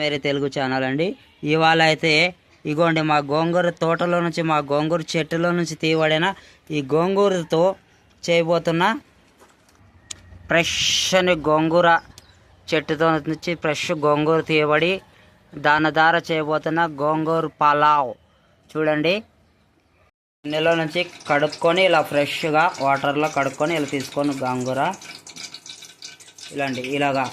వేరే తెలుగు ఛానల్ అండి. ఇవాళ అయితే ఇగోండి మా గోంగూర తోటలో నుంచి మా గోంగూర చెట్టులో నుంచి తీయబడిన ఈ గోంగూరతో చేయబోతున్న ఫ్రెష్ అని గోంగూర చెట్టుతో నుంచి ఫ్రెష్ గోంగూర తీయబడి దాని ద్వారా చేయబోతున్న గోంగూర పలావ్. చూడండి. నెల నుంచి కడుక్కొని ఇలా ఫ్రెష్గా వాటర్లో కడుక్కొని ఇలా తీసుకొని గోంగూర. ఇలాంటి ఇలాగా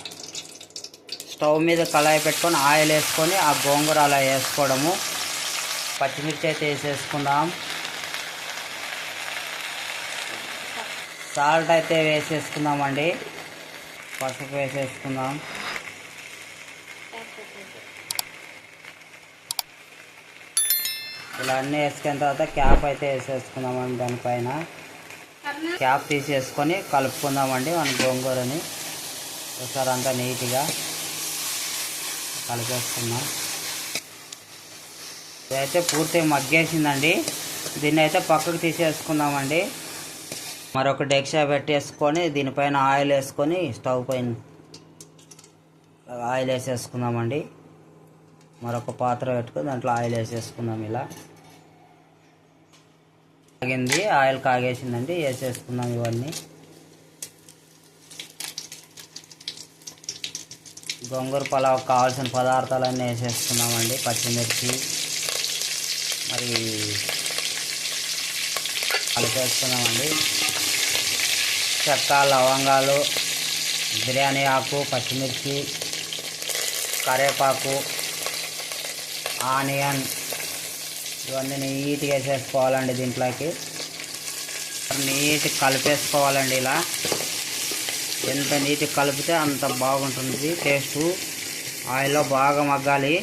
స్టవ్ మీద కళాయి పెట్టుకొని ఆయిల్ వేసుకొని ఆ గోంగూర అలా వేసుకోవడము. పచ్చిమిర్చి అయితే వేసేసుకుందాం. సాల్ట్ అయితే వేసేసుకుందామండి. పసుపు వేసేసుకుందాం. ఇలా అన్నీ వేసుకున్న తర్వాత క్యాప్ అయితే వేసేసుకుందామండి దానిపైన. క్యాప్ తీసేసుకొని కలుపుకుందామండి మన గోంగూరని. ఒకసారి అంతా నీట్గా. కలిపేసుకున్నాం ఇదైతే పూర్తిగా మగ్గేసిందండి. దీన్ని అయితే పక్కకు తీసేసుకుందామండి. మరొక డెక్షా పెట్టేసుకొని దీనిపైన ఆయిల్ వేసుకొని స్టవ్ పైన ఆయిల్ వేసేసుకుందామండి. మరొక పాత్ర పెట్టుకొని దాంట్లో ఆయిల్ వేసేసుకుందాం ఇలా. కాగింది ఆయిల్ కాగేసిందండి వేసేసుకుందాం ఇవన్నీ. గోంగూర పలావ్ కావాల్సిన పదార్థాలన్నీ వేసేసుకున్నామండి పచ్చిమిర్చి మరి కలిపేసుకున్నామండి. చెక్క లవంగాలు బిర్యానీ ఆకు పచ్చిమిర్చి కరివేపాకు ఆనియన్ ఇవన్నీ నీట్గా వేసేసుకోవాలండి దీంట్లోకి. నీట్గా కలిపేసుకోవాలండి ఇలా. ఎంత నీట్గా కలిపితే అంత బాగుంటుంది టేస్ట్. ఆయిల్లో బాగా మగ్గాలి.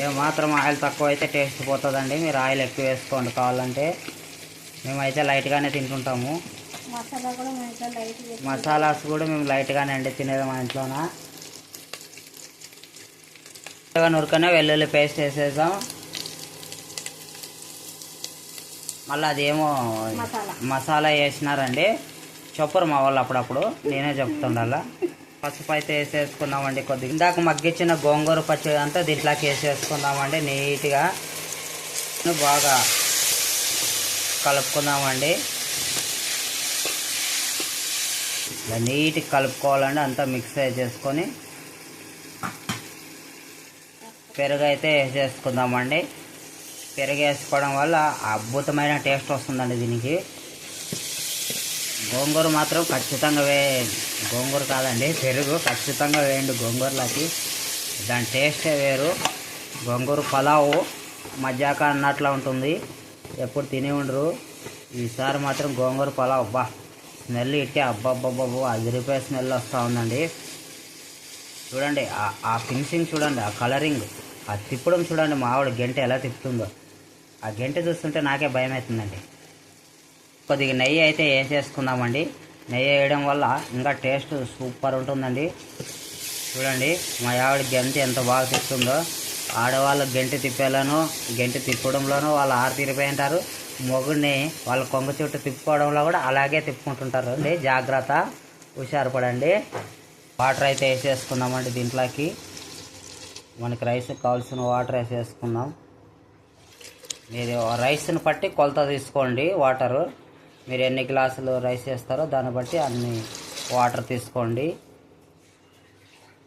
ఏ మాత్రం ఆయిల్ తక్కువ అయితే టేస్ట్ పోతుందండి. మీరు ఆయిల్ ఎక్కువ వేసుకోండి కావాలంటే. మేమైతే లైట్గానే తింటుంటాము. మసాలాస్ కూడా మేము లైట్గానే అండి తినేది మా ఇంట్లోన. నురకనే వెల్లుల్లి పేస్ట్ వేసేసాం. మళ్ళీ అదేమో మసాలా వేసినారండి. చెప్పరు మా వాళ్ళు అప్పుడప్పుడు నేనే చెప్తుండాల. పసుపు అయితే వేసేసుకుందామండి కొద్దిగా. ఇందాక మగ్గించిన గోంగూర పచ్చడి అంతా దీంట్లోకి వేసేసుకుందామండి నీట్గా. బాగా కలుపుకుందామండి. ఇలా నీట్గా కలుపుకోవాలండి అంతా మిక్స్ చేసుకొని. పెరుగు అయితే వేసేసుకుందామండి. పెరుగు వేసుకోవడం వల్ల అద్భుతమైన టేస్ట్ వస్తుందండి దీనికి. గోంగూర మాత్రం ఖచ్చితంగా వే గోంగూర కాదండి పెరుగు ఖచ్చితంగా వేయండి గోంగూరలోకి. దాని టేస్టే వేరు. గోంగూర పలావు మజ్జాక అన్నట్లా ఉంటుంది. ఎప్పుడు తిని ఉండరు. ఈసారి మాత్రం గోంగూర పలావ్ అబ్బా స్మెల్ ఇట్టే అబ్బబ్బబ్బబ్బో అదిరిపోయే స్మెల్ వస్తూ ఉందండి. చూడండి ఆ- ఫినిషింగ్ చూడండి ఆ కలరింగ్ ఆ తిప్పడం చూడండి మా ఆవిడ గంట ఎలా తిప్పుతుందో. ఆ గంట చూస్తుంటే నాకే భయం అవుతుందండి కొద్దిగా నెయ్యి అయితే వేసేసుకుందామండి. నెయ్యి వేయడం వల్ల ఇంకా టేస్ట్ సూపర్ ఉంటుందండి. చూడండి మా ఆవిడ గంట ఎంత బాగా తిప్పుతుందో. ఆడవాళ్ళు గెంటి తిప్పేలానో గెంటి తిప్పడంలోనూ వాళ్ళు ఆరు తిరిపోయి ఉంటారు. మొగుడిని వాళ్ళ కొంగ చుట్టూ తిప్పుకోవడంలో కూడా అలాగే తిప్పుకుంటుంటారు. అండి జాగ్రత్త. హుషారు పడండి. వాటర్ అయితే వేసేసుకుందామండి దీంట్లోకి. మనకి రైస్ కావాల్సిన వాటర్ వేసేసుకుందాం. మీరు రైస్ని పట్టి కొలత తీసుకోండి వాటరు. మీరు ఎన్ని గ్లాసులు రైస్ వేస్తారో దాన్ని బట్టి అన్ని వాటర్ తీసుకోండి.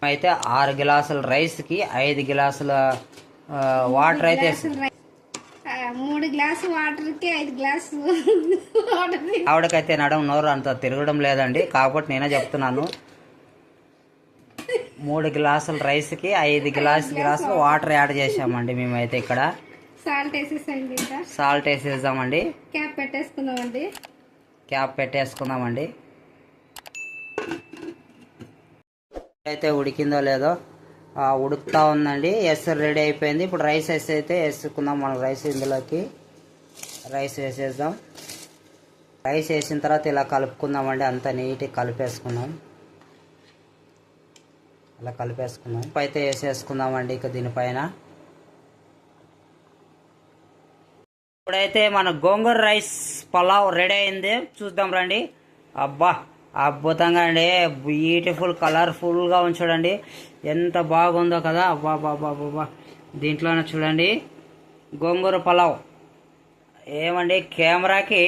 అయితే ఆరు గ్లాసుల రైస్కి ఐదు గ్లాసుల వాటర్ అయితే మూడు గ్లాసు వాటర్కి ఐదు గ్లాసు ఆవిడకైతే నడం నోరు అంత తిరగడం లేదండి కాబట్టి నేనే చెప్తున్నాను. మూడు గ్లాసుల రైస్కి ఐదు గ్లాసు గ్లాసులు వాటర్ యాడ్ చేసామండి మేమైతే ఇక్కడ. సాల్ట్ వేసేసండి ఇంకా. సాల్ట్ వేసేద్దామండి. క్యాప్ పెట్టేసుకుందామండి. క్యాప్ పెట్టేసుకుందామండి. అయితే ఉడికిందో లేదో ఉడుకుతా ఉందండి. ఎసరు రెడీ అయిపోయింది. ఇప్పుడు రైస్ వేసి అయితే వేసుకుందాం. మనం రైస్ ఇందులోకి. రైస్ వేసేద్దాం. రైస్ వేసిన తర్వాత ఇలా కలుపుకుందామండి. అంత నీట్గా కలిపేసుకుందాం. అలా కలిపేసుకుందాం. అయితే వేసేసుకుందామండి ఇక దీనిపైన. ఇప్పుడైతే మన గోంగూర రైస్ పలావ్ రెడీ అయింది. చూద్దాం రండి. అబ్బా అద్భుతంగా అండి. బ్యూటిఫుల్ కలర్ఫుల్గా ఉంది చూడండి. ఎంత బాగుందో కదా. అబ్బా బాబా బాబా దీంట్లోనే చూడండి. గోంగూర పలావ్. ఏమండి కెమెరాకి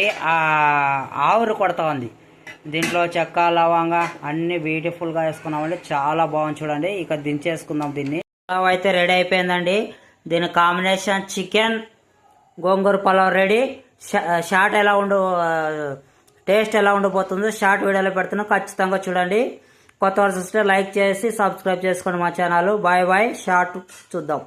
ఆవురు కొడతా ఉంది. దీంట్లో చెక్క లవంగ అన్ని బ్యూటిఫుల్గా వేసుకున్నామండి. చాలా బాగుంది చూడండి. ఇక దించేసుకుందాం దీన్ని. పలావ్ అయితే రెడీ అయిపోయిందండి. దీని combination chicken gongura pulao ready. Short ఎలా ఉండు టేస్ట్ ఎలా ఉండిపోతుందో షార్ట్ వీడియోలో పెడుతున్నాం. ఖచ్చితంగా చూడండి. కొత్త వారు చూస్తే లైక్ చేసి సబ్స్క్రైబ్ చేసుకోండి మా ఛానల్. Bye bye. షార్ట్ చూద్దాం.